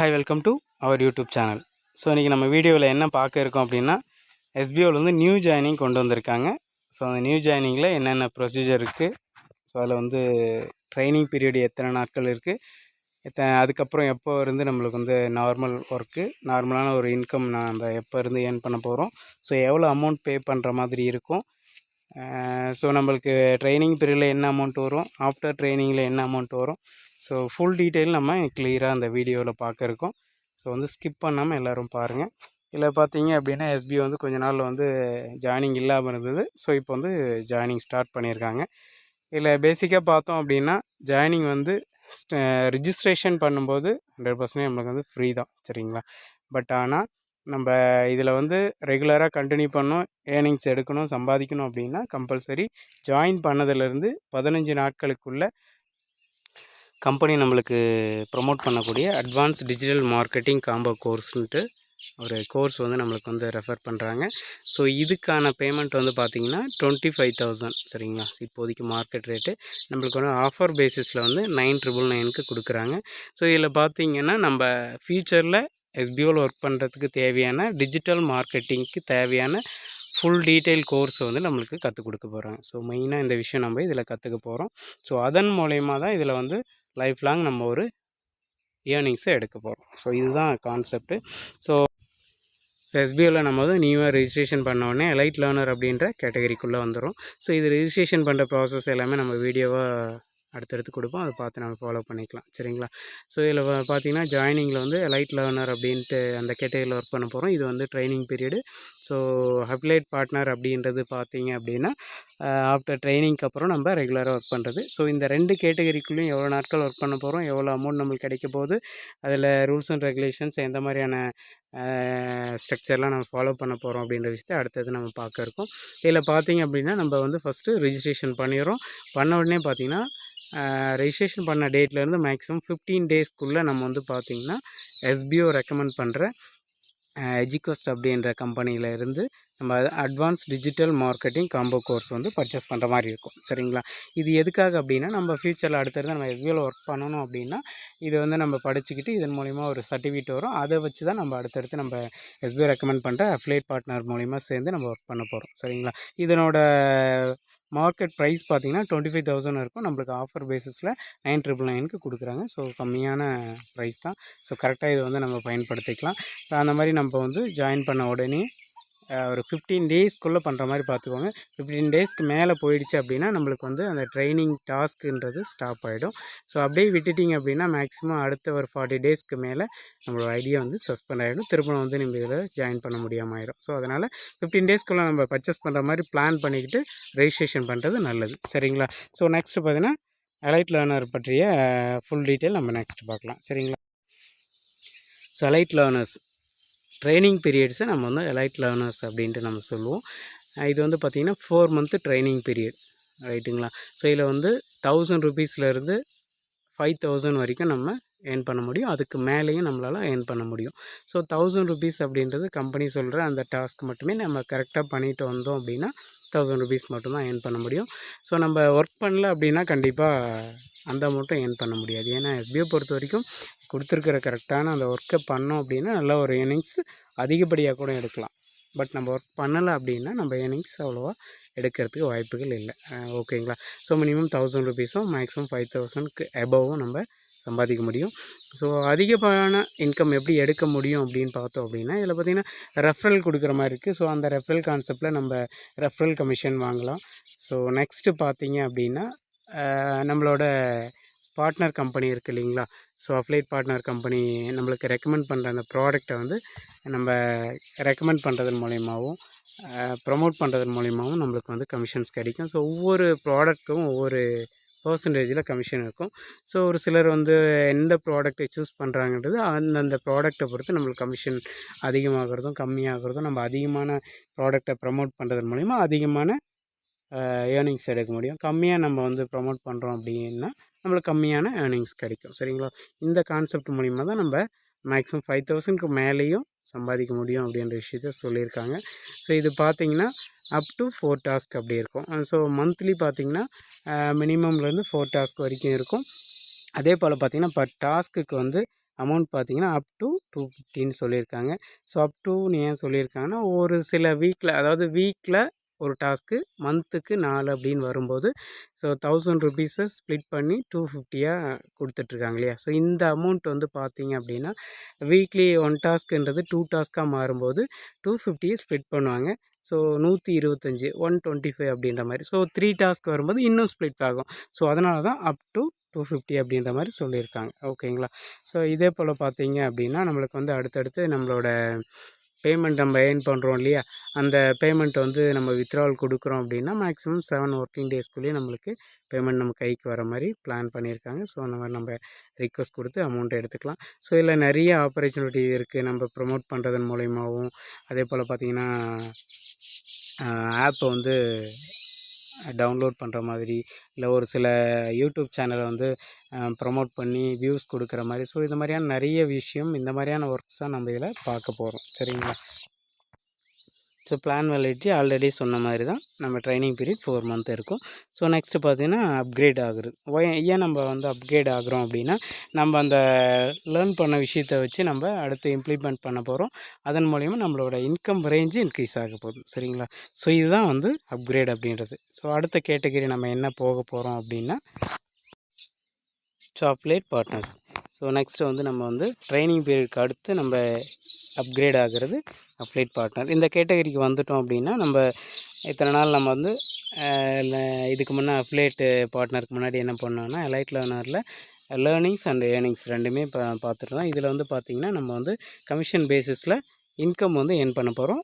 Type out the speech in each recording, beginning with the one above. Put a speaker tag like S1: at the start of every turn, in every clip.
S1: Hi welcome to our YouTube channel so இன்றைக்கி நம்ம வீடியோவில் என்ன பார்க்க இருக்கோம் அப்படின்னா எஸ்பிஓவில் வந்து நியூ ஜாயினிங் கொண்டு வந்திருக்காங்க. ஸோ அந்த நியூ ஜாயினிங்கில் என்னென்ன ப்ரொசீஜர் இருக்குது ஸோ அதில் வந்து ட்ரைனிங் பீரியட் எத்தனை நாட்கள் இருக்குது எத்தனை அதுக்கப்புறம் எப்போ இருந்து நம்மளுக்கு வந்து நார்மல் ஒர்க்கு நார்மலான ஒரு இன்கம் நம்ம எப்போ இருந்து ஏர்ன் பண்ண போகிறோம் ஸோ எவ்வளோ அமௌண்ட் பே பண்ணுற மாதிரி இருக்கும்? ஸோ நம்மளுக்கு ட்ரைனிங் பீரியடில் என்ன அமௌண்ட் வரும்? ஆஃப்டர் ட்ரைனிங்கில் என்ன அமௌண்ட் வரும்? ஸோ ஃபுல் டீட்டெயில் நம்ம கிளியராக அந்த வீடியோவில் பார்க்க இருக்கோம் ஸோ வந்து ஸ்கிப் பண்ணாமல் எல்லோரும் பாருங்கள் இதில் பார்த்தீங்க அப்படின்னா எஸ்பி வந்து கொஞ்ச நாள் வந்து ஜாயினிங் இல்லாமல் இருந்தது. ஸோ இப்போ வந்து ஜாயினிங் ஸ்டார்ட் பண்ணியிருக்காங்க இதில் பேசிக்காக பார்த்தோம் அப்படின்னா ஜாயினிங் வந்து ரிஜிஸ்ட்ரேஷன் பண்ணும்போது ஹண்ட்ரட் பர்சன்டேஜ் நம்மளுக்கு வந்து ஃப்ரீ தான். சரிங்களா? பட் ஆனால் நம்ம இதில் வந்து ரெகுலராக கண்டினியூ பண்ணணும் ஏர்னிங்ஸ் எடுக்கணும் சம்பாதிக்கணும் அப்படின்னா கம்பல்சரி ஜாயின் பண்ணதுலேருந்து பதினஞ்சு நாட்களுக்குள்ளே கம்பெனி நம்மளுக்கு ப்ரொமோட் பண்ணக்கூடிய அட்வான்ஸ் டிஜிட்டல் மார்க்கெட்டிங் காம்போ கோர்ஸ்ன்ட்டு ஒரு கோர்ஸ் வந்து நம்மளுக்கு வந்து ரெஃபர் பண்ணுறாங்க ஸோ இதுக்கான பேமெண்ட் வந்து பார்த்திங்கன்னா டுவெண்ட்டி ஃபைவ் தௌசண்ட் சரிங்களா? இப்போதைக்கு மார்க்கெட் ரேட்டு நம்மளுக்கு வந்து ஆஃபர் பேசிஸில் வந்து நைன் ட்ரிபிள் நைனுக்கு கொடுக்குறாங்க. ஸோ இதில் பார்த்திங்கன்னா நம்ம ஃப்யூச்சரில் எஸ்பிஓவில் ஒர்க் பண்ணுறதுக்கு தேவையான டிஜிட்டல் மார்க்கெட்டிங்க்கு தேவையான ஃபுல் டீட்டெயில் கோர்ஸ் வந்து நம்மளுக்கு கற்றுக் கொடுக்க போகிறாங்க ஸோ மெயினாக இந்த விஷயம் நம்ம இதில் கற்றுக்க போகிறோம் ஸோ அதன் மூலயமா தான் இதில் வந்து லைஃப் லாங் நம்ம ஒரு ஏர்னிங்ஸை எடுக்க போகிறோம் ஸோ இதுதான் கான்செப்ட்டு ஸோ எஸ்பிஐயில் நம்ம வந்து நியூவாக ரிஜிஸ்ட்ரேஷன் பண்ண உடனே எலைட் லேர்னர் அப்படின்ற கேட்டகரிக்குள்ளே வந்துடும் ஸோ இது ரிஜிஸ்ட்ரேஷன் பண்ணுற ப்ராசஸ் எல்லாமே நம்ம வீடியோவாக அடுத்தடுத்து கொடுப்போம். அதை பார்த்து நம்ம ஃபாலோ பண்ணிக்கலாம். சரிங்களா? ஸோ இதில் பார்த்தீங்கன்னா ஜாயினிங்கில் வந்து லைட் லேர்னர் அப்படின்ட்டு அந்த கேட்டகரியில் ஒர்க் பண்ண போகிறோம் இது வந்து training period so affiliate partner அப்படின்றது பார்த்தீங்க அப்படின்னா ஆஃப்டர் ட்ரைனிங்க்கு அப்புறம் நம்ம ரெகுலராக ஒர்க் பண்ணுறது ஸோ இந்த ரெண்டு கேட்டகரிக்குள்ளேயும் எவ்வளோ நாட்கள் ஒர்க் பண்ண போகிறோம் எவ்வளோ அமௌண்ட் நம்மளுக்கு கிடைக்க போகுது அதில் ரூல்ஸ் அண்ட் ரெகுலேஷன்ஸ் எந்த மாதிரியான ஸ்ட்ரக்சர்லாம் நம்ம ஃபாலோ பண்ண போகிறோம் அப்படின்ற விஷயத்தை அடுத்தது நம்ம பார்க்க இருக்கோம். இதில் பார்த்தீங்க அப்படின்னா நம்ம வந்து ஃபஸ்ட்டு ரிஜிஸ்ட்ரேஷன் பண்ணிடுறோம். பண்ண உடனே பார்த்திங்கன்னா ரெஜிஸ்ட்ரேஷன் பண்ண டேட்லேருந்து மேக்ஸிமம் ஃபிஃப்டீன் டேஸ்க்குள்ளே நம்ம வந்து பார்த்திங்கன்னா எஸ்பிஓ ரெக்கமெண்ட் பண்ணுற எஜிகோஸ்ட் அப்படின்ற கம்பெனியில் இருந்து நம்ம advance digital marketing combo course வந்து பர்ச்சேஸ் பண்ணுற மாதிரி இருக்கும். சரிங்களா? இது எதுக்காக அப்படின்னா நம்ம ஃப்யூச்சரில் அடுத்தடுத்து நம்ம எஸ்பிஓவில் ஒர்க் பண்ணணும் அப்படின்னா இது வந்து நம்ம படிச்சுக்கிட்டு இதன் மூலிமா ஒரு சர்டிஃபிகேட் வரும். அதை வச்சு தான் நம்ம அடுத்தடுத்து நம்ம எஸ்பிஓ ரெக்கமெண்ட் பண்ணுற அஃப்லேட் பார்ட்னர் மூலிமா சேர்ந்து நம்ம ஒர்க் பண்ண போகிறோம் சரிங்களா? இதனோட மார்க்கெட் ப்ரைஸ் பார்த்திங்கன்னா டுவெண்ட்டி ஃபைவ் தௌசண்ட் இருக்கும். நம்மளுக்கு ஆஃபர் பேஸிஸில் நைன் ட்ரிபிள் நைனுக்கு கொடுக்குறாங்க. ஸோ கம்மியான ப்ரைஸ் தான். ஸோ கரெக்டாக இதை வந்து நம்ம பயன்படுத்திக்கலாம். அந்த மாதிரி நம்ம வந்து ஜாயின் பண்ண உடனே ஒரு ஃபிஃப்டீன் டேஸ்க்குள்ளே பண்ணுற மாதிரி பார்த்துக்கோங்க ஃபிஃப்டீன் டேஸ்க்கு மேலே போயிடுச்சு அப்படின்னா நம்மளுக்கு வந்து அந்த ட்ரைனிங் டாஸ்க்குன்றது ஸ்டாப் ஆகிடும் ஸோ அப்படியே விட்டுட்டிங்க அப்படின்னா மேக்ஸிமம் அடுத்த ஒரு ஃபார்ட்டி டேஸ்க்கு மேலே நம்மளோட ஐடியா வந்து சஸ்பெண்ட் ஆகிடும் திரும்ப வந்து நம்ம இதில் ஜாயின் பண்ண முடியாமல் ஆயிடும். ஸோ அதனால் ஃபிஃப்டீன் டேஸ்க்குள்ளே நம்ம பர்ச்சேஸ் பண்ணுற மாதிரி பிளான் பண்ணிக்கிட்டு ரெஜிஸ்ட்ரேஷன் பண்ணுறது நல்லது. சரிங்களா? ஸோ நெக்ஸ்ட்டு பார்த்தீங்கன்னா அலைட் லேர்னர் பற்றிய ஃபுல் டீட்டெயில் நம்ம நெக்ஸ்ட் பார்க்கலாம். சரிங்களா? ஸோ அலைட் லேர்னர்ஸ் ட்ரைனிங் பீரியட்ஸை நம்ம வந்து எலைட் லேர்னர்ஸ் அப்படின்ட்டு நம்ம சொல்லுவோம். இது வந்து பார்த்திங்கன்னா ஃபோர் மந்த்து ட்ரைனிங் பீரியட் ரைட்டுங்களா ஸோ இதில் வந்து தௌசண்ட் ருபீஸ்லேருந்து ஃபைவ் தௌசண்ட் வரைக்கும் நம்ம ஏர்ன் பண்ண முடியும். அதுக்கு மேலேயும் நம்மளால் ஏர்ன் பண்ண முடியும். ஸோ தௌசண்ட் ருபீஸ் அப்படின்றது கம்பெனி சொல்கிற அந்த டாஸ்க் மட்டுமே நம்ம கரெக்டாக பண்ணிட்டு வந்தோம் அப்படின்னா தௌசண்ட் ருபீஸ் மட்டும்தான் ஏர்ன் பண்ண முடியும். ஸோ நம்ம ஒர்க் பண்ணல அப்படின்னா கண்டிப்பாக அந்த அமௌண்ட்டும் ஏர்ன் பண்ண முடியாது. ஏன்னா எஸ்பிஐ பொறுத்த வரைக்கும் கொடுத்துருக்கிற கரெக்டான அந்த ஒர்க்கை பண்ணோம் அப்படின்னா நல்ல ஒரு ஏர்னிங்ஸ் அதிகப்படியாக கூட எடுக்கலாம். பட் நம்ம ஒர்க் பண்ணலை அப்படின்னா நம்ம ஏர்னிங்ஸ் அவ்வளோவா எடுக்கிறதுக்கு வாய்ப்புகள் இல்லை. ஓகேங்களா ஸோ மினிமம் தௌசண்ட் ருபீஸும் மேக்ஸிமம் ஃபைவ் தௌசண்ட்க்கு அபவும் நம்ம சம்பாதிக்க முடியும். ஸோ அதிகமான இன்கம் எப்படி எடுக்க முடியும் அப்படின்னு பார்த்தோம் அப்படின்னா இதில் பார்த்திங்கன்னா ரெஃபரல் கொடுக்குற மாதிரி இருக்குது ஸோ அந்த ரெஃபரல் கான்செப்டில் நம்ம ரெஃபரல் கமிஷன் வாங்கலாம். ஸோ நெக்ஸ்ட்டு பார்த்தீங்க அப்படின்னா நம்மளோட பார்ட்னர் கம்பெனி இருக்குது இல்லைங்களா? ஸோ அஃப்ளைட் பார்ட்னர் கம்பெனி நம்மளுக்கு ரெக்கமெண்ட் பண்ணுற அந்த ப்ராடக்டை வந்து நம்ம ரெக்கமெண்ட் பண்ணுறதன் மூலியமாகவும் ப்ரொமோட் பண்ணுறதன் மூலியமாகவும் நம்மளுக்கு வந்து கமிஷன்ஸ் கிடைக்கும். ஸோ ஒவ்வொரு ப்ராடக்ட்டும் ஒவ்வொரு பர்சன்டேஜில் கமிஷன் இருக்கும். ஸோ ஒரு சிலர் வந்து எந்த ப்ராடக்ட்டை சூஸ் பண்ணுறாங்கன்றது அந்தந்த ப்ராடக்ட்டை பொறுத்து நம்மளுக்கு கமிஷன் அதிகமாகிறதும் கம்மியாகிறதும் நம்ம அதிகமான ப்ராடக்டை ப்ரமோட் பண்ணுறதன் மூலிமா அதிகமான ஏர்னிங்ஸ் எடுக்க முடியும். கம்மியாக நம்ம வந்து ப்ரமோட் பண்ணுறோம் அப்படின்னா நம்மளுக்கு கம்மியான ஏர்னிங்ஸ் கிடைக்கும். சரிங்களா? இந்த கான்செப்ட் மூலிமா தான் நம்ம மேக்ஸிமம் ஃபைவ் தௌசண்ட்க்கு மேலேயும் சம்பாதிக்க முடியும் அப்படின்ற விஷயத்த சொல்லியிருக்காங்க. ஸோ இது பார்த்திங்கன்னா அப் டு ஃபோர் டாஸ்க் அப்படி இருக்கும். ஸோ மந்த்லி பார்த்திங்கன்னா மினிமம்லேருந்து ஃபோர் டாஸ்க் வரைக்கும் இருக்கும். அதே போல் பார்த்திங்கன்னா பர் டாஸ்க்குக்கு வந்து அமௌண்ட் பார்த்தீங்கன்னா அப் டு டூ ஃபிஃப்டின்னு சொல்லியிருக்காங்க. ஸோ அப் டூன்னு ஏன் சொல்லியிருக்காங்கன்னா ஒரு சில வீக்கில் அதாவது வீக்கில் ஒரு டாஸ்க்கு மந்த்துக்கு நாலு அப்படின்னு வரும்போது ஸோ தௌசண்ட் ருபீஸை ஸ்ப்ளிட் பண்ணி டூ ஃபிஃப்டியாக கொடுத்துட்ருக்காங்க இல்லையா ஸோ இந்த அமௌண்ட் வந்து பார்த்தீங்க அப்படின்னா வீக்லி ஒன் டாஸ்க்குன்றது டூ டாஸ்க்காக மாறும்போது டூ ஃபிஃப்டியை ஸ்ப்ளிட் பண்ணுவாங்க. ஸோ நூற்றி இருபத்தஞ்சி ஒன் டுவெண்ட்டி ஃபைவ் அப்படின்ற மாதிரி. ஸோ த்ரீ டாஸ்க் வரும்போது இன்னும் ஸ்ப்ளிட் ஆகும். ஸோ அதனால தான் அப் டு டூ ஃபிஃப்டி அப்படின்ற மாதிரி சொல்லியிருக்காங்க. ஓகேங்களா ஸோ இதே போல் பார்த்தீங்க அப்படின்னா நம்மளுக்கு வந்து அடுத்தடுத்து நம்மளோட பேமெண்ட் நம்ம ஏர்ன் பண்ணுறோம் இல்லையா? அந்த பேமெண்ட் வந்து நம்ம வித்ட்ராவல் கொடுக்குறோம் அப்படின்னா மேக்ஸிமம் செவன் ஒர்க்கிங் டேஸ்க்குள்ளேயே நம்மளுக்கு பேமெண்ட் நம்ம கைக்கு வர மாதிரி பிளான் பண்ணியிருக்காங்க. ஸோ அந்த மாதிரி நம்ம ரிக்வஸ்ட் கொடுத்து அமௌண்ட் எடுத்துக்கலாம். ஸோ இதில் நிறைய ஆப்பர்ச்சுனிட்டி இருக்குது நம்ம ப்ரொமோட் பண்ணுறதன் மூலயமாவும் அதே போல் பார்த்திங்கன்னா ஆப்பை வந்து டவுன்லோட் பண்ணுற மாதிரி இல்லை ஒரு சில யூடியூப் சேனலை வந்து ப்ரொமோட் பண்ணி வியூஸ் கொடுக்குற மாதிரி. ஸோ இது மாதிரியான நிறைய விஷயம் இந்த மாதிரியான ஒர்க்ஸ் தான் நம்ம இதில் பார்க்க போகிறோம் சரிங்களா? ஸோ பிளான் வேலிடிட்டி ஆல்ரெடி சொன்ன மாதிரி தான் நம்ம ட்ரைனிங் பீரியட் ஃபோர் மந்த் இருக்கும். ஸோ நெக்ஸ்ட்டு பார்த்தீங்கன்னா அப்கிரேட் ஆகுறது. ஏன் நம்ம வந்து அப்கிரேட் ஆகிறோம் அப்படின்னா நம்ம அந்த லேர்ன் பண்ண விஷயத்தை வச்சு நம்ம அடுத்து இம்ப்ளிமெண்ட் பண்ண போகிறோம் அதன் மூலிமா நம்மளோட இன்கம் ரேஞ்சு இன்க்ரீஸ் ஆக போகுது. சரிங்களா? ஸோ இதுதான் வந்து அப்கிரேட் அப்படின்றது. ஸோ அடுத்த கேட்டகரி நம்ம என்ன போக போகிறோம் அப்படின்னா சாக்லேட் பார்ட்னர்ஸ் ஸோ நெக்ஸ்ட்டு வந்து நம்ம வந்து ட்ரைனிங் பீரியடுக்கு அடுத்து நம்ம அப்கிரேட் ஆகிறது அப்ளைட் பார்ட்னர் இந்த கேட்டகரிக்கு வந்துட்டோம் அப்படின்னா நம்ம இத்தனை நாள் நம்ம வந்து இதுக்கு முன்னே அப்ளைட்டு பார்ட்னருக்கு முன்னாடி என்ன பண்ணோம்னா எலைட் லேர்னரில் லேர்னிங்ஸ் அண்ட் ஏர்னிங்ஸ் ரெண்டுமே இப்போ பார்த்துருந்தோம் இதில் வந்து பார்த்திங்கன்னா நம்ம வந்து கமிஷன் பேசிஸில் இன்கம் வந்து ஏர்ன் பண்ண போகிறோம்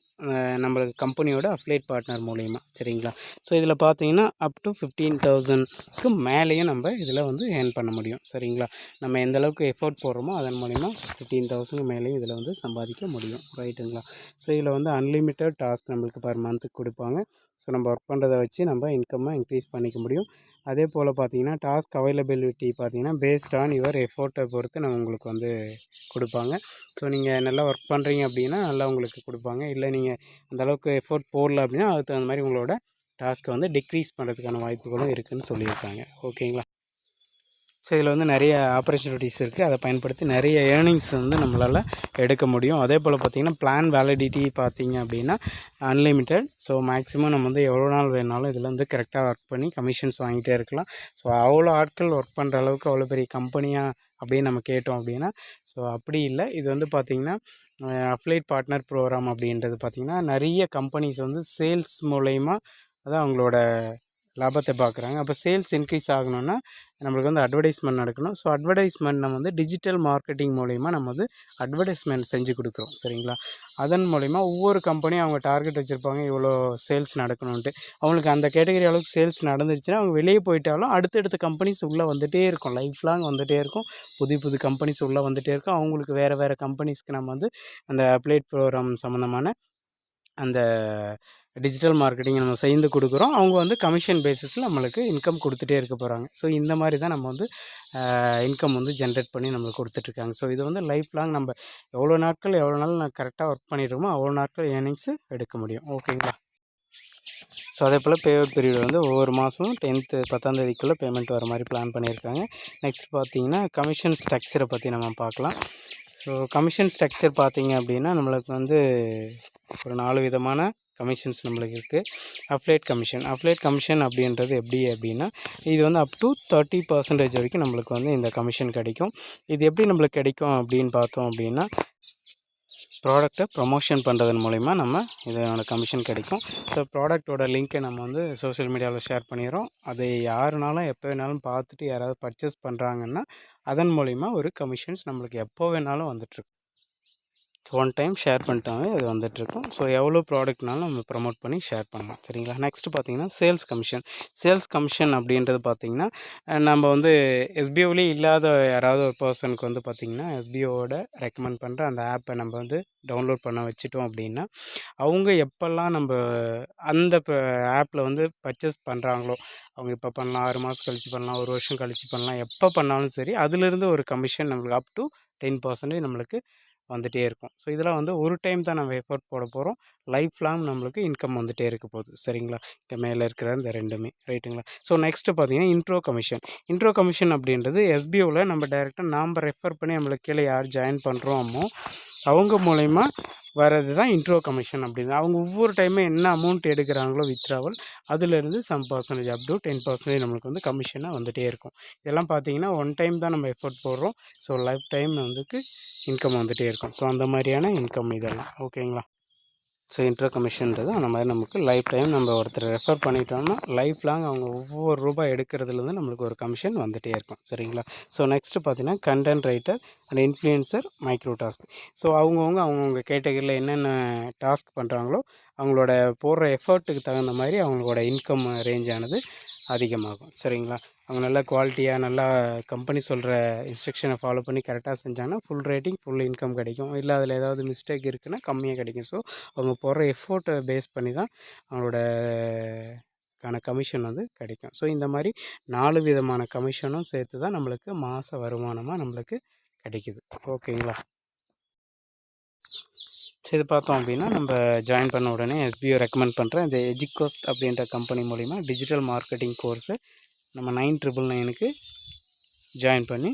S1: நம்மளுக்கு கம்பெனியோட அஃப்லேட் பார்ட்னர் மூலயமா. சரிங்களா? ஸோ இதில் பார்த்தீங்கன்னா அப் டு ஃபிஃப்டீன் தௌசண்ட்க்கு மேலேயும் நம்ம இதில் வந்து ஏர்ன் பண்ண முடியும். சரிங்களா? நம்ம எந்த அளவுக்கு எஃபோர்ட் போடுறோமோ அதன் மூலிமா ஃபிஃப்டீன் தௌசண்ட் மேலேயும் இதில் வந்து சம்பாதிக்க முடியும். ரைட்டுங்களா ஸோ இதில் வந்து அன்லிமிட்டட் டாஸ்க் நம்மளுக்கு பர் மந்த்துக்கு கொடுப்பாங்க. ஸோ நம்ம ஒர்க் பண்ணுறதை வச்சு நம்ம இன்கம்மை இன்க்ரீஸ் பண்ணிக்க முடியும். அதே போல் பார்த்தீங்கன்னா டாஸ்க் அவைலபிலிட்டி பார்த்தீங்கன்னா பேஸ்ட் ஆன் யுவர் எஃபோர்ட்டை பொறுத்து நம்ம உங்களுக்கு வந்து கொடுப்பாங்க. ஸோ நீங்கள் நல்லா ஒர்க் பண்ணுறீங்க அப்படின்னா நல்லா உங்களுக்கு கொடுப்பாங்க. இல்லை நீங்கள் அந்தளவுக்கு எஃபோர்ட் போடல அப்படின்னா அதுக்கு தகுந்த மாதிரி உங்களோட டாஸ்க்கை வந்து டிக்ரீஸ் பண்ணுறதுக்கான வாய்ப்புகளும் இருக்குதுன்னு சொல்லியிருக்காங்க. ஓகேங்களா ஸோ இதில் வந்து நிறைய ஆப்பர்ச்சுனிட்டிஸ் இருக்குது அதை பயன்படுத்தி நிறைய ஏர்னிங்ஸ் வந்து நம்மளால் எடுக்க முடியும். அதே போல் பார்த்திங்கன்னா பிளான் வேலிடிட்டி பார்த்திங்க அப்படின்னா அன்லிமிட்டெட் ஸோ மேக்ஸிமம் நம்ம வந்து எவ்வளோ நாள் வேணாலும் இதில் வந்து கரெக்டாக ஒர்க் பண்ணி கமிஷன்ஸ் வாங்கிட்டே இருக்கலாம். ஸோ அவ்வளோ ஆட்கள் ஒர்க் பண்ணுற அளவுக்கு அவ்வளோ பெரிய கம்பெனியாக அப்படின்னு நம்ம கேட்டோம் அப்படின்னா ஸோ அப்படி இல்லை. இது வந்து பார்த்திங்கன்னா அப்ளைட் பார்ட்னர் ப்ரோக்ராம் அப்படின்றது பார்த்திங்கன்னா நிறைய கம்பெனிஸ் வந்து சேல்ஸ் மூலயமா அதான் அவங்களோட லாபத்தை பார்க்குறாங்க. அப்போ சேல்ஸ் இன்க்ரீஸ் ஆகணும்னா நம்மளுக்கு வந்து அட்வர்டைஸ்மெண்ட் நடக்கணும். ஸோ அட்வர்டைஸ்மெண்ட் நம்ம வந்து டிஜிட்டல் மார்க்கெட்டிங் மூலிமா நம்ம வந்து அட்வர்டைஸ்மெண்ட் செஞ்சு கொடுக்குறோம். சரிங்களா? அதன் மூலிமா ஒவ்வொரு கம்பெனியும் அவங்க டார்கெட் வச்சுருப்பாங்க இவ்வளோ சேல்ஸ் நடக்கணுன்ட்டு அவங்களுக்கு அந்த கேட்டகரி அளவுக்கு சேல்ஸ் நடந்துருச்சுன்னா அவங்க வெளியே போயிட்டாலும் அடுத்தடுத்த கம்பெனிஸ் உள்ளே வந்துகிட்டே இருக்கும். லைஃப் லாங் வந்துகிட்டே இருக்கும். புது புது கம்பெனிஸ் உள்ளே வந்துகிட்டே இருக்கும். அவங்களுக்கு வேறு வேறு கம்பெனிஸ்க்கு நம்ம வந்து அந்த அப்ளேட் ப்ரோக்ராம் சம்மந்தமான அந்த டிஜிட்டல் மார்க்கெட்டிங் நம்ம செய்து கொடுக்குறோம். அவங்க வந்து கமிஷன் பேசிஸில் நம்மளுக்கு இன்கம் கொடுத்துட்டே இருக்க போகிறாங்க ஸோ இந்த மாதிரி தான் நம்ம வந்து இன்கம் வந்து ஜென்ரேட் பண்ணி நம்மளுக்கு கொடுத்துட்ருக்காங்க. ஸோ இது வந்து லைஃப் லாங் நம்ம எவ்வளோ நாட்கள் எவ்வளோ நாள் நான் கரெக்டாக ஒர்க் பண்ணிடுறோமோ அவ்வளோ நாட்கள் ஏர்னிங்ஸு எடுக்க முடியும். ஓகேங்களா ஸோ அதே போல் பேஅவுட் பீரியட் வந்து ஒவ்வொரு மாதமும் டென்த்து பத்தாந்தேதிக்குள்ளே பேமெண்ட் வர மாதிரி பிளான் பண்ணியிருக்காங்க. நெக்ஸ்ட் பார்த்தீங்கன்னா கமிஷன் ஸ்ட்ரக்சரை பற்றி நம்ம பார்க்கலாம். ஸோ கமிஷன் ஸ்ட்ரக்சர் பார்த்திங்க அப்படின்னா நம்மளுக்கு வந்து ஒரு நாலு விதமான கமிஷன்ஸ் நம்மளுக்கு இருக்குது அப்ளைட் கமிஷன் அப்லேட் கமிஷன் அப்படின்றது எப்படி அப்படின்னா இது வந்து அப் டு தேர்ட்டி பர்சன்டேஜ் வரைக்கும் நம்மளுக்கு வந்து இந்த கமிஷன் கிடைக்கும். இது எப்படி நம்மளுக்கு கிடைக்கும் அப்படின்னு பார்த்தோம் அப்படின்னா ப்ராடக்டை ப்ரொமோஷன் பண்ணுறதன் மூலிமா நம்ம இதனோட கமிஷன் கிடைக்கும். ஸோ ப்ராடக்டோட லிங்க்கை நம்ம வந்து சோஷியல் மீடியாவில் ஷேர் பண்ணிடுறோம். அதை யாருனாலும் எப்போ வேணாலும் பார்த்துட்டு யாராவது பர்ச்சேஸ் பண்ணுறாங்கன்னா அதன் மூலிமா ஒரு கமிஷன்ஸ் நம்மளுக்கு எப்போ வேணாலும் வந்துட்டுருக்கு. ஒன் டைம் ஷேர் பண்ணிட்டாவே அது வந்துட்டுருக்கும் ஸோ எவ்வளோ ப்ராடக்ட்னாலும் நம்ம ப்ரமோட் பண்ணி ஷேர் பண்ணலாம். சரிங்களா? நெக்ஸ்ட்டு பார்த்தீங்கன்னா சேல்ஸ் கமிஷன் சேல்ஸ் கமிஷன் அப்படின்றது பார்த்திங்கன்னா நம்ம வந்து எஸ்பிஓவிலே இல்லாத யாராவது ஒரு பர்சனுக்கு வந்து பார்த்திங்கன்னா எஸ்பிஓவோட ரெக்கமெண்ட் பண்ணுற அந்த ஆப்பை நம்ம வந்து டவுன்லோட் பண்ண வச்சுட்டோம் அப்படின்னா அவங்க எப்போல்லாம் நம்ம அந்த ஆப்பில் வந்து பர்ச்சேஸ் பண்ணுறாங்களோ அவங்க இப்போ பண்ணலாம் ஆறு மாதம் கழித்து பண்ணலாம் ஒரு வருஷம் கழித்து பண்ணலாம் எப்போ பண்ணாலும் சரி அதுலேருந்து ஒரு கமிஷன் நம்மளுக்கு அப் டு டென் பர்சன்டேஜ் நம்மளுக்கு வந்துகிட்டே இருக்கும். ஸோ இதெல்லாம் வந்து ஒரு டைம் தான் நம்ம எஃபோர்ட் போட போகிறோம் லைஃப் லாங் நம்மளுக்கு இன்கம் வந்துகிட்டே இருக்க போகுது. சரிங்களா? இங்கே மேலே இருக்கிற இந்த ரெண்டுமே. ரைட்டுங்களா? ஸோ நெக்ஸ்ட்டு பார்த்தீங்கன்னா இன்ட்ரோ கமிஷன். இன்ட்ரோ கமிஷன் அப்படின்றது எஸ்பிஓவில் நம்ம டைரெக்டாக நாம் ரெஃபர் பண்ணி நம்மளுக்கு கீழே யார் ஜாயின் பண்ணுறோமோ அவங்க மூலயமா வர்றது தான் இன்ட்ரோ கமிஷன் அப்படின்னு. அவங்க ஒவ்வொரு டைமும் என்ன அமௌண்ட் எடுக்கிறாங்களோ வித்ராவல் அதுலேருந்து some percentage up to ten percentage நம்மளுக்கு வந்து கமிஷனாக வந்துகிட்டே இருக்கும். இதெல்லாம் பார்த்தீங்கன்னா ஒன் டைம் தான் நம்ம எஃபோர்ட் போடுறோம். ஸோ லைஃப் டைம் வந்துக்கு இன்கம் வந்துகிட்டே இருக்கும். ஸோ அந்த மாதிரியான இன்கம் இதெல்லாம். ஓகேங்களா ஸோ இன்ட்ரோ கமிஷன்றது அந்த மாதிரி நமக்கு லைஃப் டைம் நம்ம ஒருத்தர் ரெஃபர் பண்ணிட்டோம்னா லைஃப் லாங் அவங்க ஒவ்வொரு ரூபாய் எடுக்கிறதுலேருந்து நம்மளுக்கு ஒரு கமிஷன் வந்துகிட்டே இருக்கும். சரிங்களா? ஸோ நெக்ஸ்ட்டு பார்த்தீங்கன்னா content writer and influencer micro task so அவங்கவுங்க அவங்கவுங்க கேட்டகரியில் என்னென்ன டாஸ்க் பண்ணுறாங்களோ அவங்களோட போடுற எஃபர்ட்டுக்கு தகுந்த மாதிரி அவங்களோட இன்கம் ரேஞ்சானது அதிகமாகும். சரிங்களா? அவங்க நல்லா குவாலிட்டியாக நல்லா கம்பெனி சொல்கிற இன்ஸ்ட்ரக்ஷனை ஃபாலோ பண்ணி கரெக்டாக செஞ்சாங்கன்னா ஃபுல் ரேட்டிங் ஃபுல் இன்கம் கிடைக்கும். இல்லை அதில் ஏதாவது மிஸ்டேக் இருக்குன்னா கம்மியாக கிடைக்கும். ஸோ அவங்க போடுற எஃபோர்ட்டை பேஸ் பண்ணி தான் அவங்களோட கமிஷன் வந்து கிடைக்கும். ஸோ இந்த மாதிரி நாலு விதமான கமிஷனும் சேர்த்து தான் நம்மளுக்கு மாத வருமானமாக நம்மளுக்கு கிடைக்குது. ஓகேங்களா சரி பார்த்தோம் அப்படின்னா நம்ம ஜாயின் பண்ண உடனே எஸ்பிஓ ரெக்கமெண்ட் பண்ணுறேன் இந்த எஜிகோஸ்ட் அப்படின்ற கம்பெனி மூலிமா டிஜிட்டல் மார்க்கெட்டிங் கோர்ஸு நம்ம நைன் ட்ரிபிள் நைனுக்கு ஜாயின் பண்ணி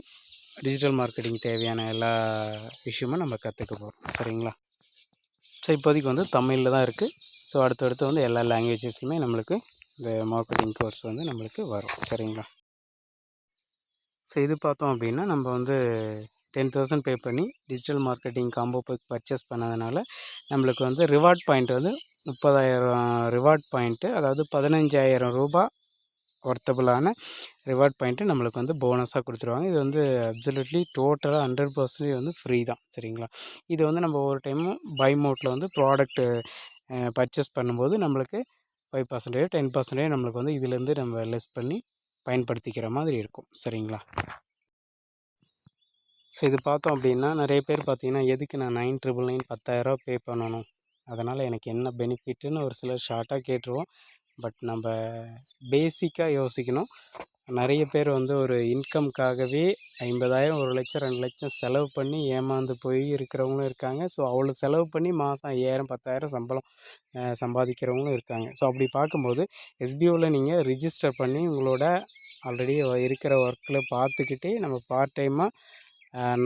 S1: டிஜிட்டல் மார்க்கெட்டிங் தேவையான எல்லா விஷயமும் நம்ம கற்றுக்க போகிறோம் சரிங்களா? ஸோ இப்போதைக்கு வந்து தமிழில் தான் இருக்குது ஸோ அடுத்தடுத்து வந்து எல்லா லாங்குவேஜஸ்லையுமே நம்மளுக்கு இந்த மார்க்கெட்டிங் கோர்ஸ் வந்து நம்மளுக்கு வரும். சரிங்களா? ஸோ இது பார்த்தோம் அப்படின்னா நம்ம வந்து டென் தௌசண்ட் பே பண்ணி டிஜிட்டல் மார்க்கெட்டிங் காம்போ போய் பர்ச்சேஸ் பண்ணதுனால நம்மளுக்கு வந்து ரிவார்ட் பாயிண்ட் வந்து முப்பதாயிரம் ரிவார்ட் பாயிண்ட்டு அதாவது பதினஞ்சாயிரம் ரூபா ஒர்த்தபுளான ரிவார்ட் பாயிண்ட்டு நம்மளுக்கு வந்து போனஸாக கொடுத்துருவாங்க. இது வந்து அப்சல்யூட்லி டோட்டலாக ஹண்ட்ரட் பர்சன்டேஜ் வந்து ஃப்ரீ தான். சரிங்களா? இது வந்து நம்ம ஒவ்வொரு டைமும் பை மோட்டில் வந்து ப்ராடக்ட்டு பர்ச்சேஸ் பண்ணும்போது நம்மளுக்கு ஃபைவ் பர்சன்டேஜ் டென் பர்சன்டேஜ் நம்மளுக்கு வந்து இதுலேருந்து நம்ம லெஸ் பண்ணி பயன்படுத்திக்கிற மாதிரி இருக்கும். சரிங்களா? ஸோ இது பார்த்தோம் அப்படின்னா நிறைய பேர் பார்த்தீங்கன்னா எதுக்கு நான் நைன் ட்ரிபிள் நைன் பத்தாயிரரூவா பே பண்ணணும்? அதனால் எனக்கு என்ன பெனிஃபிட்டுன்னு ஒரு சிலர் ஷார்ட்டாக கேட்டுருவோம். பட் நம்ம பேசிக்காக யோசிக்கணும். நிறைய பேர் வந்து ஒரு இன்கம்க்காகவே ஐம்பதாயிரம் ஒரு லட்சம் ரெண்டு லட்சம் செலவு பண்ணி ஏமாந்து போய் இருக்கிறவங்களும் இருக்காங்க. ஸோ அவ்வளோ செலவு பண்ணி மாதம் ஐயாயிரம் பத்தாயிரம் சம்பளம் சம்பாதிக்கிறவங்களும் இருக்காங்க. ஸோ அப்படி பார்க்கும்போது எஸ்பிஓவில் நீங்கள் ரிஜிஸ்டர் பண்ணி உங்களோட ஆல்ரெடி இருக்கிற ஒர்க்கில் பார்த்துக்கிட்டே நம்ம பார்ட் டைமாக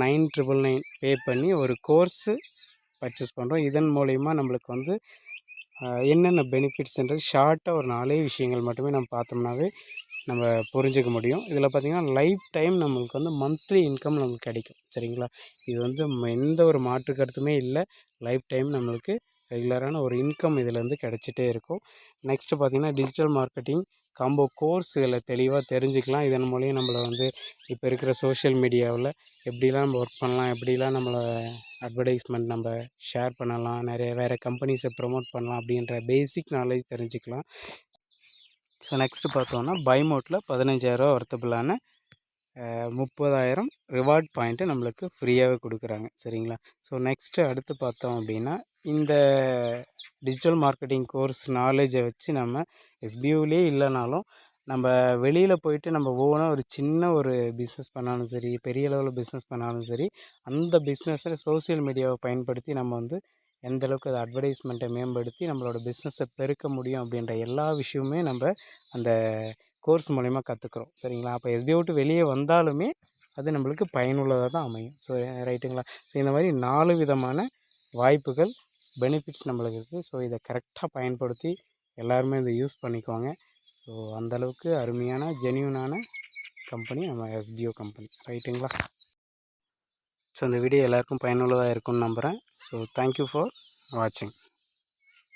S1: நைன் ட்ரிபிள் நைன் பே பண்ணி ஒரு கோர்ஸு பர்ச்சேஸ் பண்ணுறோம் இதன் மூலயமா நம்மளுக்கு வந்து என்னென்ன பெனிஃபிட்ஸ்ன்றது ஷார்ட்டாக ஒரு நாலே விஷயங்கள் மட்டுமே நம்ம பார்த்தோம்னாவே நம்ம புரிஞ்சிக்க முடியும். இதில் பார்த்திங்கன்னா லைஃப் டைம் நம்மளுக்கு வந்து மந்த்லி இன்கம் நம்மளுக்கு கிடைக்கும். சரிங்களா? இது வந்து எந்த ஒரு மாற்று கருத்துமே இல்லை. லைஃப் டைம் நம்மளுக்கு ரெகுலரான ஒரு இன்கம் இதிலேருந்து கிடச்சிட்டே இருக்கும். நெக்ஸ்ட்டு பார்த்திங்கன்னா டிஜிட்டல் மார்க்கெட்டிங் காம்போ கோர்ஸுகளை தெளிவாக தெரிஞ்சுக்கலாம். இதன் மூலியம் நம்மளை வந்து இப்போ இருக்கிற சோஷியல் மீடியாவில் எப்படிலாம் நம்ம ஒர்க் பண்ணலாம் எப்படிலாம் நம்மளை அட்வர்டைஸ்மெண்ட் நம்ம ஷேர் பண்ணலாம் நிறைய வேறு கம்பெனிஸை ப்ரொமோட் பண்ணலாம் அப்படின்ற பேசிக் நாலேஜ் தெரிஞ்சுக்கலாம். ஸோ நெக்ஸ்ட்டு பார்த்தோன்னா பைமோட்டில் பதினஞ்சாயிரரூவா ஒர்த்தபிளான முப்பதாயிரம் ரிவார்ட் பாயிண்ட்டு நம்மளுக்கு ஃப்ரீயாகவே கொடுக்குறாங்க. சரிங்களா? ஸோ நெக்ஸ்ட்டு அடுத்து பார்த்தோம் அப்படின்னா இந்த டிஜிட்டல் மார்க்கெட்டிங் கோர்ஸ் நாலேஜை வச்சு நம்ம எஸ்பியூலே இல்லைனாலும் நம்ம வெளியில் போயிட்டு நம்ம ஓனாக ஒரு சின்ன ஒரு பிஸ்னஸ் பண்ணாலும் சரி பெரிய லெவலில் பிஸ்னஸ் பண்ணாலும் சரி அந்த பிஸ்னஸில் சோசியல் மீடியாவை பயன்படுத்தி நம்ம வந்து எந்த அளவுக்கு அது அட்வர்டைஸ்மெண்ட்டை மேம்படுத்தி நம்மளோட பிஸ்னஸை பெருக்க முடியும் அப்படின்ற எல்லா விஷயமுமே நம்ம அந்த கோர்ஸ் மூலிமா கற்றுக்குறோம் சரிங்களா? அப்போ எஸ்பிஐ விட்டு வெளியே வந்தாலுமே அது நம்மளுக்கு பயனுள்ளதாக தான் அமையும். ஸோ ரைட்டுங்களா? ஸோ இந்த மாதிரி நாலு விதமான வாய்ப்புகள் பெனிஃபிட்ஸ் நம்மளுக்கு இருக்குது ஸோ இதை கரெக்டாக பயன்படுத்தி எல்லாருமே இதை யூஸ் பண்ணிக்கோங்க ஸோ அந்தளவுக்கு அருமையான ஜென்யூனான கம்பெனி நம்ம எஸ்பிஓ கம்பெனி ரைட்டுங்களா? ஸோ இந்த வீடியோ எல்லாருக்கும் பயனுள்ளதாக இருக்கும்னு நம்புகிறேன் ஸோ தேங்க்யூ ஃபார் வாட்சிங்